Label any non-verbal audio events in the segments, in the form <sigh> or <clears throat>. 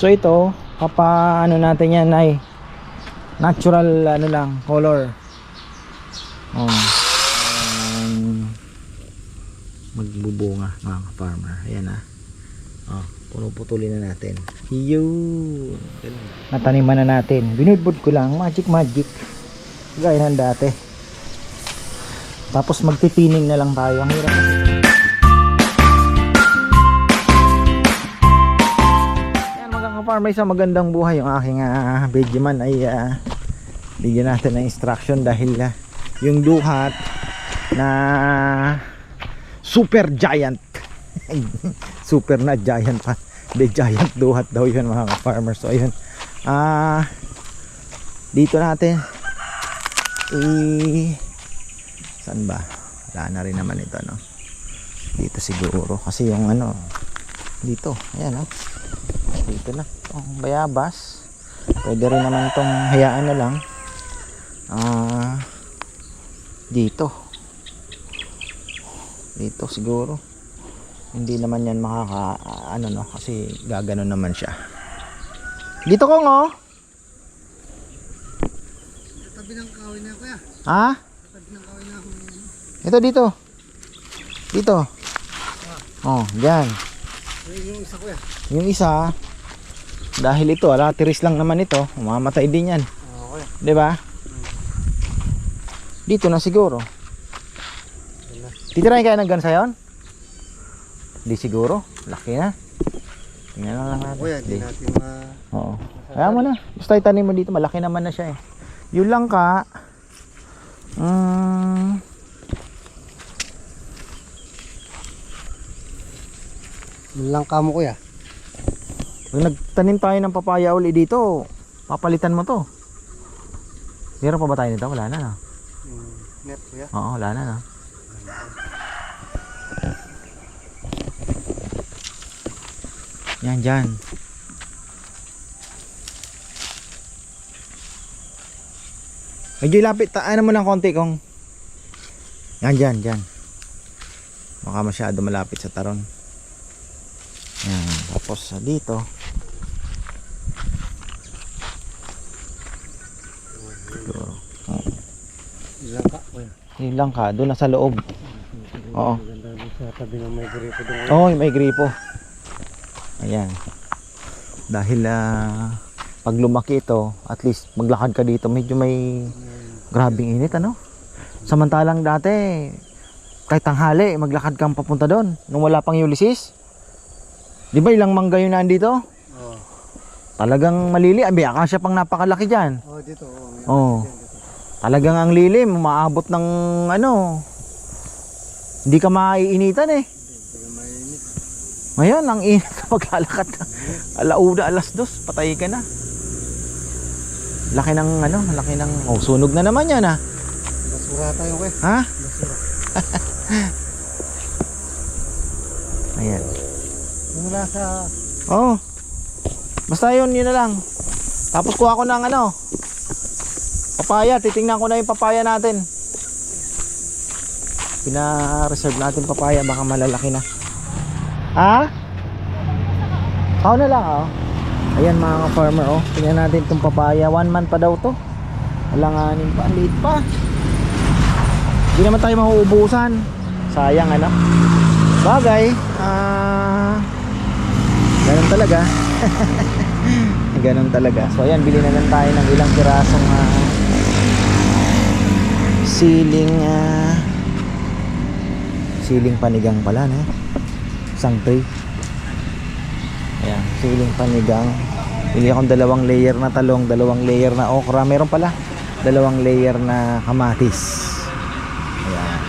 So ito, papa ano natin yan ay natural ano lang, color. Oh. Um, magbubunga mga farmer. Ayan ah. Oh, punuputulin na natin. Yun. Nataniman na natin. Binudbud ko lang, magic magic. Gaya ng dati. Tapos magpipining na lang tayo. Ang hirap ka-farmer, isang magandang buhay. Yung aking uh, Vegeman ay ah, bigyan natin ng instruction dahil ah, yung duhat na super giant. <laughs> Super na giant pa. The giant duhat daw yun mga ka-farmer so ayun. Ah dito natin. I saan ba? Wala na rin naman ito no? Dito siguro. Kasi yung ano dito. Ayan oh. Dito na itong bayabas. Pwede rin naman itong hayaan na lang. Ah dito. Dito siguro. Hindi naman yan makaka ah, ano no? Kasi gaganon naman siya. Dito kong oh Tabi ng kawin na kuya. ha? Tabi ng kawin na ako. ito dito. Dito. Oh dyan. Ayun yung isa kuya. yung isa dahil ito ala tiris lang naman ito. Mamamatay din yan. 'di ba? Dito na siguro. Titirahin kaya ng gansa yon hindi siguro. Laki na. Tingnan na lang natin. Kuya, di Di. natin ma... oo. Kaya mo na. Basta itanim mo dito malaki naman na siya eh. Yun lang ka. Mm, Yun lang kamo kuya. Pag nagtanim tayo ng papaya uli dito papalitan mo to meron pa ba tayo nito wala na no? Hmm. Net kuya. Oo, wala na, no? Yan, dyan. Medyo lapit, taan mo ng konti kung... Yan, dyan, dyan. Baka masyado malapit sa taron. Yan, tapos sa dito. Siguro. Yun lang ka kuya. Yun lang ka, doon na sa loob. Oo. Sa tabi ng may gripo doon. Oo, oh, may gripo. Ayan. Dahil ah, pag lumaki ito, at least maglakad ka dito, medyo may grabing init, ano? Samantalang dati, kahit tanghali, maglakad kang papunta doon, nung wala pang Ulysses. Di ba ilang mangga yun nandito? Oo. Talagang malili. Abi, akasya pang napakalaki dyan. Oo, dito. Oo. dito. Talagang ang lilim, umaabot ng ano, hindi ka maiinitan eh. Ngayon, ang init kapag lalakad na. Alauna, alas dos, patay ka na. Laki ng ano, laki ng, oh, sunog na naman yan ah. Basura tayo kuya. Ha? Basura. <laughs> Ayan. Yung mula sa... Oh. Basta yun, yun na lang. Tapos kuha ko ng ano, papaya. Titingnan ko na yung papaya natin. Pina-reserve natin papaya, baka malalaki na. Ha? Ako na lang, oh. Ayan mga farmer, oh. Tingnan natin itong papaya. One month pa daw to. Alanganin pa, liit pa. Hindi naman tayo mahuubusan. Sayang, ano? Bagay, ah... ganun talaga. <laughs> ganun talaga. So, ayan, bili na lang tayo ng ilang pirasong ah, siling ah, siling panigang pala, no? Isang tray. Ayan, siling panigang. Bili akong dalawang layer na talong, dalawang layer na okra. Meron pala, dalawang layer na kamatis. Ayan.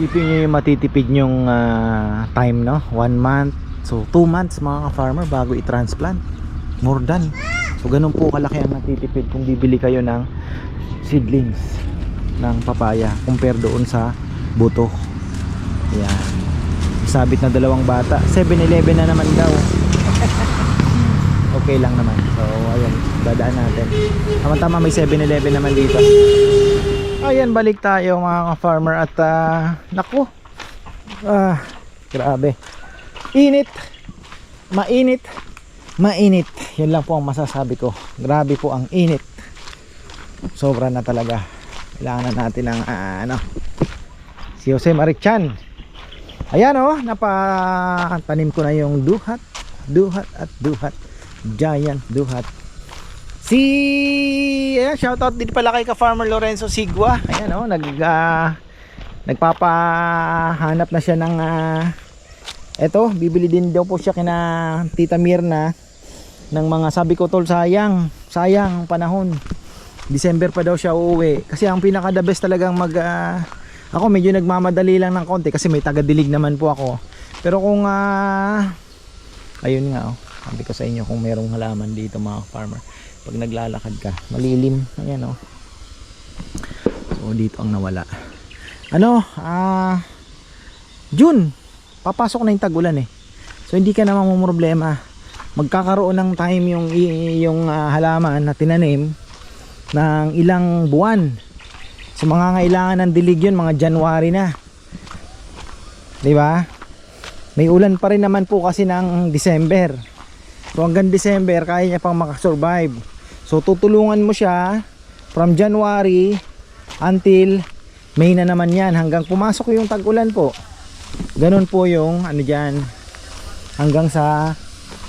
Isipin nyo yung matitipid yung ah, time, no? One month. So, two months mga ka-farmer bago i-transplant. More than. So, ganun po kalaki ang natitipid kung bibili kayo ng seedlings ng papaya compare doon sa buto. Ayan. Sabit na dalawang bata. 7-Eleven na naman daw. <laughs> okay lang naman. So, ayan. Dadaan natin. Tama-tama may 7-Eleven naman dito. Ayan, balik tayo mga farmer at ah, naku. Ah, grabe. Init. Mainit. Mainit. Yan lang po ang masasabi ko. Grabe po ang init. Sobra na talaga. Kailangan na natin ng ah, ano. Si Jose Marichan. Ayan oh, napatanim ko na yung duhat, duhat at duhat. Giant duhat. Si ayan, shoutout din pala kay ka Farmer Lorenzo Sigwa. Ayan oh, nag ah, nagpapahanap na siya ng ah, eto, bibili din daw po siya kina Tita Mirna ng mga sabi ko tol sayang, sayang ang panahon. December pa daw siya uuwi. Kasi ang pinaka the best talagang mag ah, ako medyo nagmamadali lang ng konti kasi may taga-dilig naman po ako. Pero kung ah, ayun nga oh, sabi ko sa inyo kung merong halaman dito mga farmer pag naglalakad ka malilim. Ayan oh. So dito ang nawala. Ano ah June papasok na yung tagulan eh. So hindi ka naman problema magkakaroon ng time yung yung ah, halaman na tinanim ng ilang buwan. So mga ngailangan ng dilig yun mga January na. Di ba? May ulan pa rin naman po kasi ng December. So hanggang December kaya niya pang makasurvive. So tutulungan mo siya from January until May na naman yan hanggang pumasok yung tag-ulan po. Ganun po yung ano dyan hanggang sa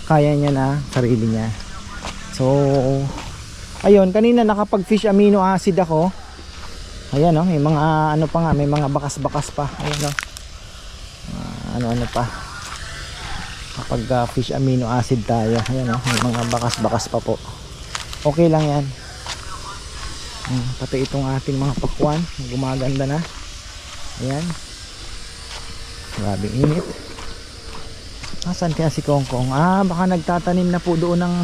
kaya niya na sarili niya. So ayun kanina nakapag fish amino acid ako. Ayan o may mga ano pa nga may mga bakas-bakas pa. Ayan o ano-ano pa. Kapag ah, fish amino acid tayo. Ayan o may mga bakas-bakas pa po. Okay lang yan. Hmm, pati itong ating mga pakwan gumaganda na. Ayan. Grabing init Asan kaya si Kongkong? Ah, baka nagtatanim na po doon ng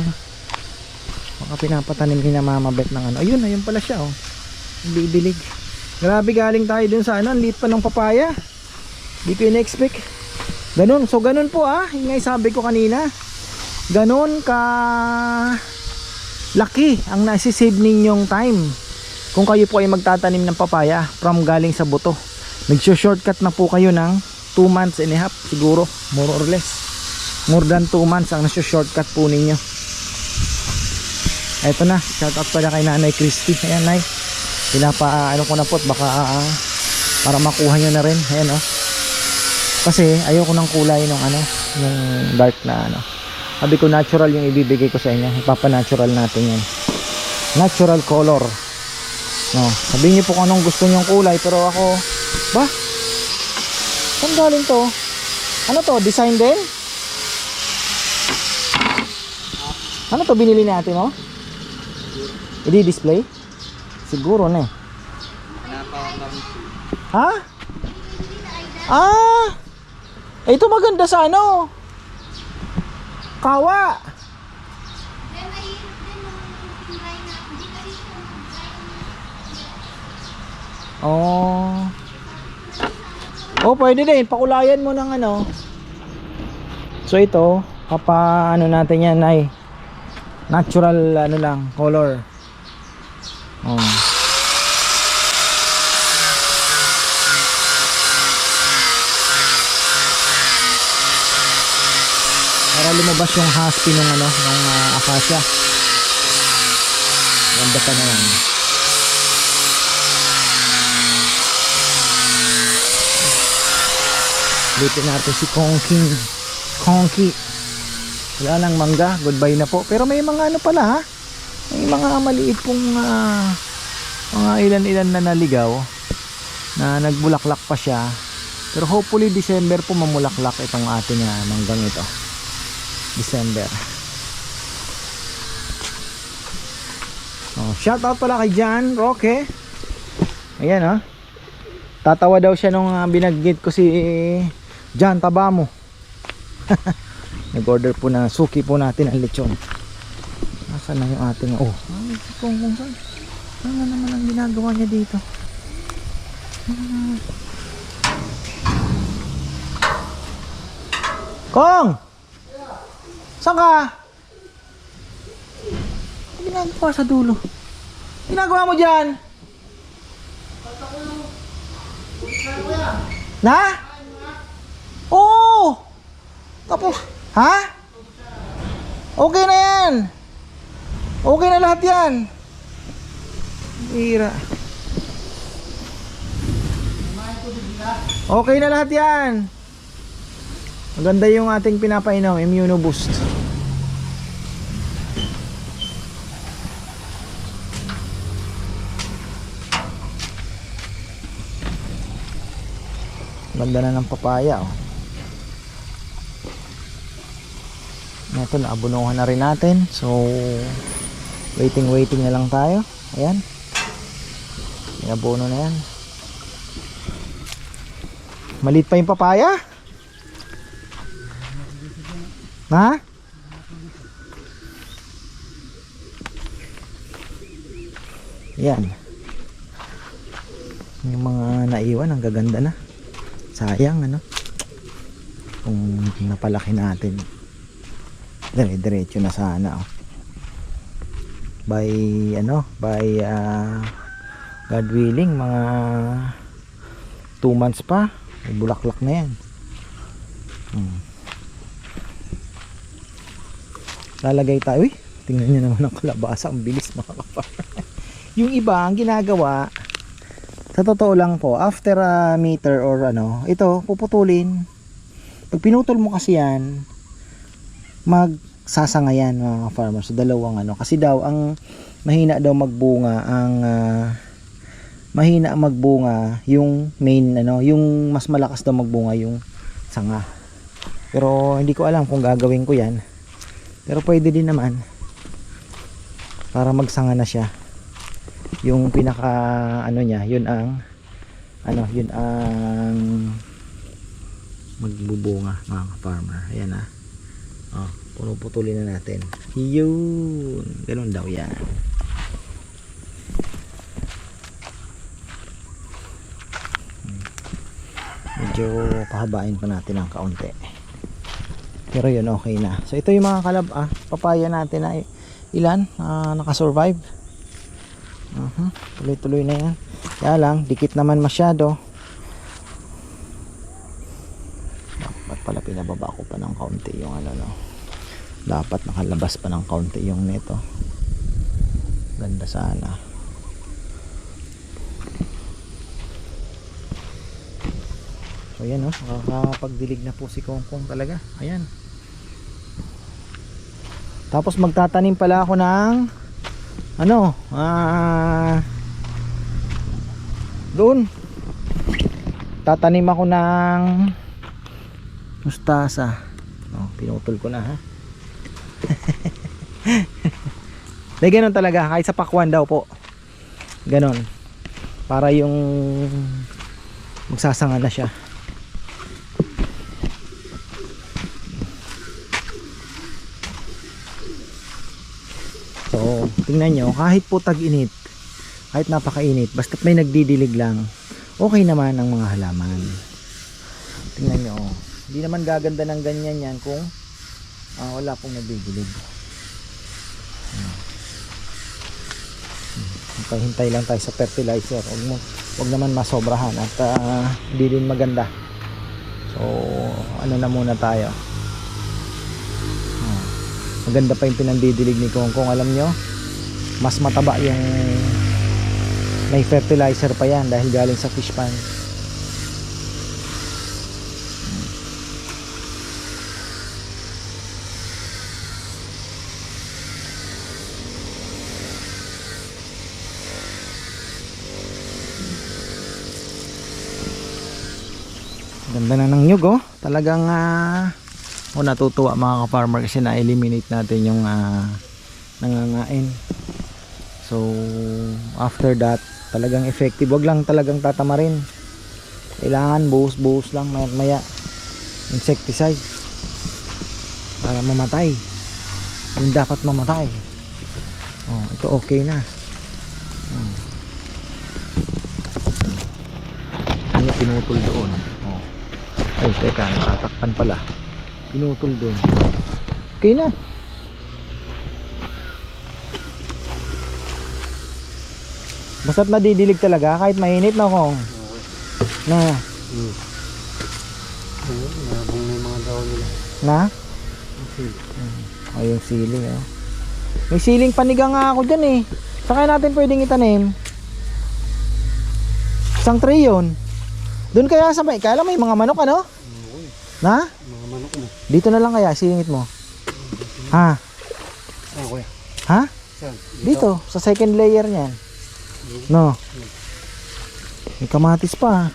baka pinapatanim ni na Mama Bet ng ano. Ayun, ayun pala siya oh. Bibilig. Grabe galing tayo dun sa ano, liit pa ng papaya. Di ko in-expect. Ganun, so ganun po ah. Yung sabi ko kanina. Ganun ka laki ang nasi-save ninyong time. Kung kayo po ay magtatanim ng papaya from galing sa buto. Nag-shortcut na po kayo ng 2 months and a half siguro, more or less more than 2 months ang nasa-shortcut po ninyo. Eto na shout out pala kay nanay Christy. Ayan nay. Pinapa ano ko na po baka ah, para makuha nyo na rin. Ayan oh. Kasi ayoko ng kulay ng ano yung dark na ano. Sabi ko natural yung ibibigay ko sa inyo. Ipapa natural natin yan. Natural color. No sabihin niyo po kung anong gusto nyong kulay pero ako ba? Saan galing to? Ano to design din Ano to binili natin mo? I-display? Siguro na eh. Ha? Ah! Eh, Ito maganda sa ano? Kawa! Oh. Oh, pwede din. Pakulayan mo ng ano. So ito, papa ano natin yan ay natural ano lang color. Oh. para lumabas yung husky nung ano nung uh, acacia ganda pa naman. Dito natin si Konking Konki wala nang mangga, goodbye na po. Pero may mga ano pala ha. May mga maliit pong ah, mga ilan-ilan na naligaw na nagbulaklak pa siya. Pero hopefully December po mamulaklak itong ating uh, manggang ito. December. Oh, shout out pala kay Jan Roque. Ayan oh. Tatawa daw siya nung uh, binagit ko si Jan Tabamo. <laughs> nag-order po na suki po natin ang lechon. Nasa na yung ating oh. Ay kung kung saan ano naman ang ginagawa niya dito. Kong! Saan ka? Ano ginagawa sa dulo? Ginagawa mo dyan? Na? Oo! Tapos, ha? Okay na yan. Okay na lahat yan. Hira. Okay na lahat yan. Maganda yung ating pinapainom, Immuno Boost. Ganda na ng papaya oh. Ito, naabunuhan na rin natin. So, waiting waiting na lang tayo. Ayan. Inabuno na yan. Malit pa yung papaya? Ha? Yan. Yung mga naiwan, ang gaganda na. Sayang, ano? Kung napalaki natin. Dire-diretso na sana, oh. By, ano, by, ah, God willing, mga 2 months pa, bulaklak na yan. Hmm. Lalagay tayo, uy, tingnan nyo naman ang kalabasa, ang bilis mga kapar. <laughs> yung iba, ang ginagawa, sa totoo lang po, after a meter or ano, ito, puputulin. Pag pinutol mo kasi yan, magsasanga yan mga farmers. Dalawang ano. Kasi daw, ang mahina daw magbunga, ang ah, mahina magbunga, yung main, ano, yung mas malakas daw magbunga yung sanga. Pero hindi ko alam kung gagawin ko yan. Pero pwede din naman para magsanga na siya yung pinaka ano niya yun ang ano yun ang magbubunga mga farmer ayan na oh, punuputulin na natin. Yun. Ganun daw yan. Medyo pahabain pa natin ng kaunti. Pero yun okay na. So ito yung mga kalab ah, papaya natin na ilan? Ah, nakasurvive. Uh tuloy-tuloy na yan. Kaya lang dikit naman masyado dapat pala pinababa ko pa ng kaunti yung ano no dapat nakalabas pa ng kaunti yung neto. Ganda sana. So yan oh. Nakakapagdilig na po si Kongkong talaga. Ayan. Tapos magtatanim pala ako ng ano ah doon. Tatanim ako ng mustasa. Oh, pinutol ko na ha Dahil ganun talaga kahit sa pakwan daw po ganon para yung magsasanga na siya So, tingnan nyo, kahit po tag-init, kahit napakainit, basta may nagdidilig lang, okay naman ang mga halaman. Tingnan nyo, oh. hindi naman gaganda ng ganyan yan kung ah, wala pong nagdidilig. Hmm. Hmm. Hintay lang tayo sa fertilizer. Huwag, mo, huwag naman masobrahan at hindi din maganda. So, ano na muna tayo. Hmm. Maganda pa yung pinandidilig ni Kong Kong. Alam nyo, mas mataba yung may fertilizer pa yan dahil galing sa fish pan. Ganda na ng nyug oh. Talagang ah, o natutuwa mga ka-farmer kasi na-eliminate natin yung ah, nangangain. So, after that, talagang effective. Wag lang talagang tatamarin. Kailangan buhos-buhos lang maya, maya insecticide para mamatay. Yung dapat mamatay. Oh, ito okay na. Hmm. Ano pinutol doon? Ay, teka, nakatakpan pala. Pinutol doon. Okay na. Basta't nadidilig talaga kahit mainit na kong. Na. Hmm. Na yung mga daw nila. Na? Ay, yung sili, oh. May siling panigang nga ako dyan eh. Saan kaya natin pwedeng itanim? Isang tray yun. Doon kaya sa may, kaya lang may mga manok ano? Na? Mga manok mo. Dito na lang kaya, singit mo. Ha? Ah, kuya. Ha? Saan? Dito, sa second layer niyan. No. May kamatis pa.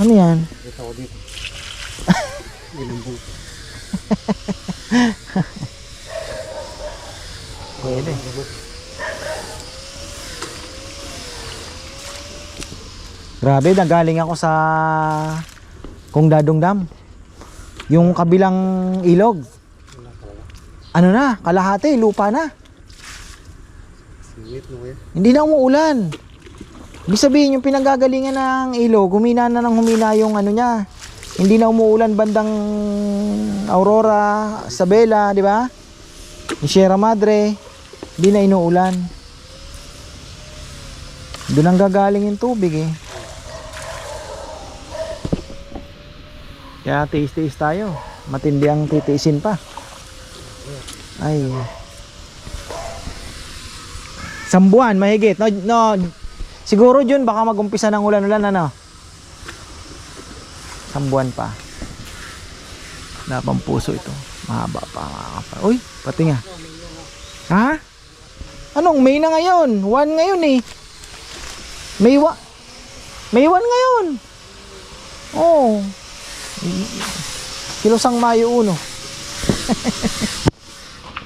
Ano yan? Dito ako dito. <laughs> Ilumbong. Pwede. Grabe, nagaling ako sa Kung Dadong Dam. Yung kabilang ilog. Ano na, kalahati, lupa na. Hindi na umuulan. Ibig sabihin, yung pinanggagalingan ng ilog, humina na ng humina yung ano niya. Hindi na umuulan bandang Aurora, Isabela, di ba? Yung Sierra Madre, hindi na inuulan. Doon ang gagaling yung tubig eh. Kaya tiis-tiis tayo. Matindi ang titiisin pa. Ay. Isang buwan, mahigit. No, no, siguro Jun, baka mag-umpisa ng ulan-ulan, ano? Isang buwan pa. Wala pang puso ito. Mahaba pa, mga. Uy, pati nga. Ha? Anong May na ngayon? One ngayon eh. May wa... May one ngayon. Oh. Kilosang Mayo uno. <laughs>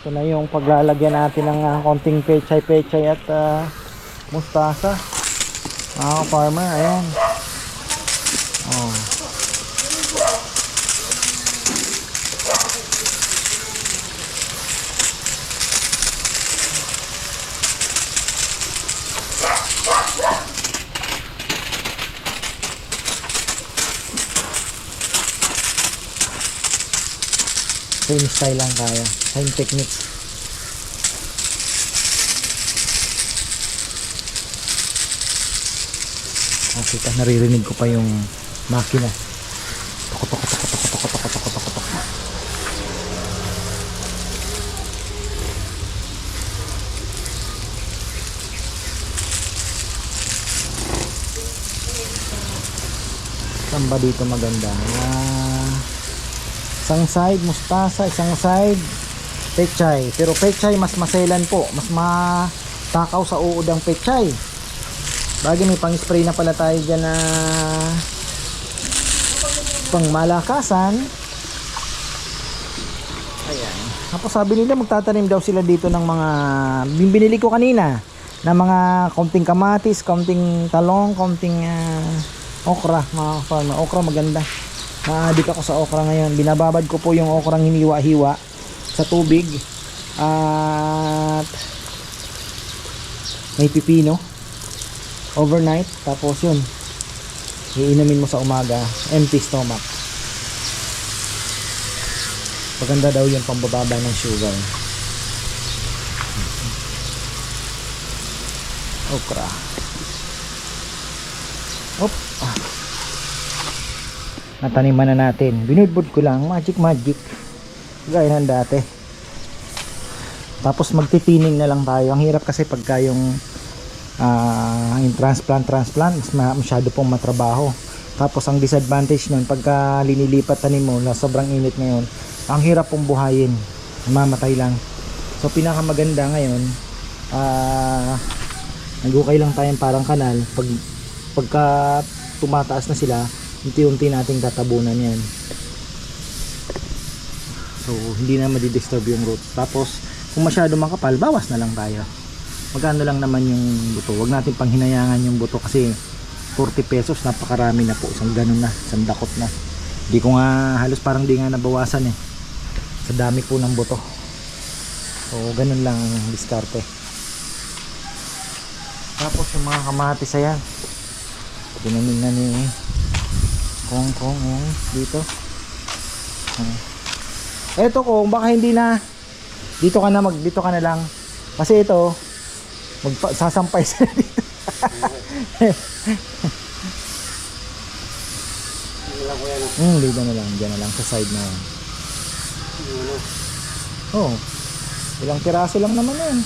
Ito na yung paglalagyan natin ng ah, konting pechay-pechay at ah, mustasa. Mga farmer, ayan. Oh. Same style lang kaya. Same technique. Oh, kita, naririnig ko pa yung makina. Tok, tok, tok, tok, tok, tok, tok, tok, tok, tok, tok. Saan ba dito maganda? Ah, isang side mustasa, isang side pechay. Pero pechay mas maselan po, mas matakaw sa uod ang pechay. Bagay may pang spray na pala tayo dyan na pang malakasan. Ayan. Tapos sabi nila magtatanim daw sila dito ng mga binili ko kanina na mga konting kamatis, konting talong, konting ah, okra, mga farmer. Okra maganda. Maadik ako sa okra ngayon. Binababad ko po yung okrang hiniwa-hiwa sa tubig. At may pipino. Overnight. Tapos yun. Iinumin mo sa umaga. Empty stomach. Maganda daw yun pambababa ng sugar. Okra. Op. ah. Nataniman na natin. Binudbud ko lang. Magic magic. Gaya ng dati. Tapos magtitining na lang tayo. Ang hirap kasi pagka yung ah yung transplant transplant mas ma- masyado pong matrabaho. Tapos ang disadvantage nun pagka linilipat tanim mo na sobrang init ngayon ang hirap pong buhayin. Mamatay lang. So pinakamaganda ngayon ah nagukay lang tayong parang kanal. Pag pagka tumataas na sila unti-unti nating tatabunan yan. So hindi na madidisturb yung roots tapos kung masyado makapal bawas na lang tayo. Magkano lang naman yung buto. Wag natin panghinayangan yung buto kasi 40 pesos napakarami na po. Isang ganun na isang dakot na. Di ko nga halos parang di nga nabawasan eh. Sa dami po ng buto. So ganun lang ang diskarte. Tapos yung mga kamatis ayan tinamin na ni kong kong yan dito Hmm. eto kung baka hindi na dito ka na mag dito ka na lang kasi ito magsasampay sila <laughs> dito. Hmm, dito na lang, dyan na lang sa side na yan. Oh. Ilang piraso lang naman yan.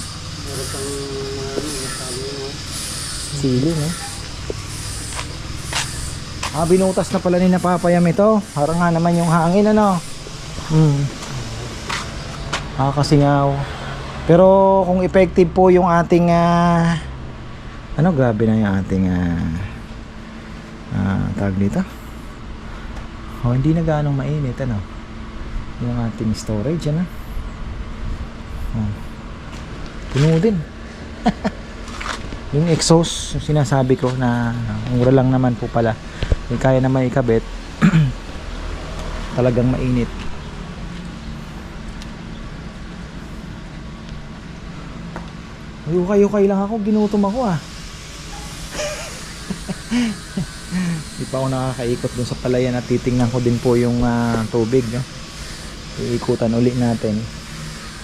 meron pang mo. Sili, no? Ah, binutas na pala ni Napapayam ito. Parang nga naman yung hangin, ano? Hmm. Ah, kasingaw. Pero kung effective po yung ating ah, ano grabe na yung ating ah, ah, tawag dito. Oh, hindi na gaanong mainit ano. Yung ating storage ano. Oh. Puno din. <laughs> yung exhaust, yung sinasabi ko na mura lang naman po pala. Yung kaya naman ikabit. <clears throat> talagang mainit. Yukay-yukay lang ako, ginutom ako ah. <laughs> Di pa ako nakakaikot dun sa palayan at titingnan ko din po yung ah, tubig. No? Iikutan uli natin.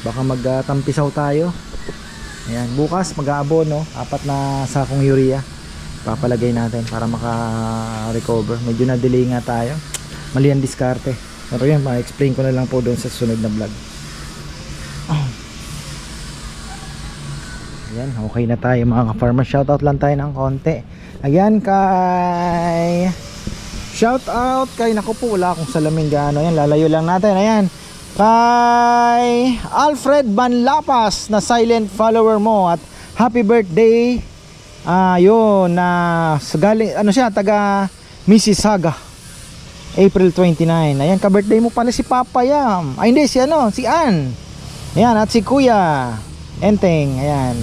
Baka magtampisaw tayo. Ayan, bukas mag-aabono, apat na sakong urea. Papalagay natin para maka-recover. Medyo na-delay nga tayo. Mali ang diskarte. Pero yan, ma-explain ko na lang po doon sa sunod na vlog. <clears throat> Ayan, okay na tayo mga ka-farmer. Shoutout lang tayo ng konti. Ayan kay... Shoutout kay... Naku po, wala akong salamin gaano. Ayan, lalayo lang natin. Ayan. Kay Alfred Banlapas na silent follower mo at happy birthday. Ah, yun na sa galing ano siya taga Mississauga. April 29. Ayan, ka-birthday mo pala si Papa Yam. Ay hindi, si ano, si Ann. Ayan, at si Kuya Enteng. Ayan.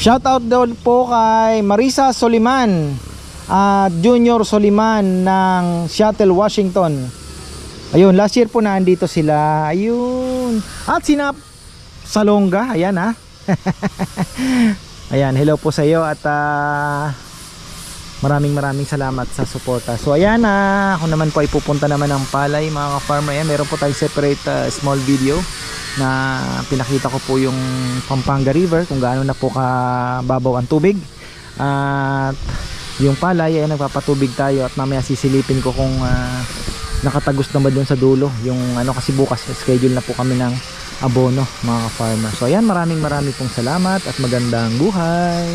Shout out daw po kay Marisa Soliman at Junior Soliman ng Seattle, Washington. Ayun, last year po na andito sila. Ayun. At sinap Salonga, ayan ha. <laughs> ayan, hello po sa iyo at ah, maraming maraming salamat sa suporta. So ayan na, ako naman po ay pupunta naman ng palay mga ka-farmer. Ayan, meron po tayong separate ah, small video na pinakita ko po yung Pampanga River kung gaano na po kababaw ang tubig. At yung palay ay nagpapatubig tayo at mamaya sisilipin ko kung ah, nakatagos na ba dun sa dulo. Yung ano kasi bukas schedule na po kami ng abono mga farmer so ayan maraming maraming pong salamat at magandang buhay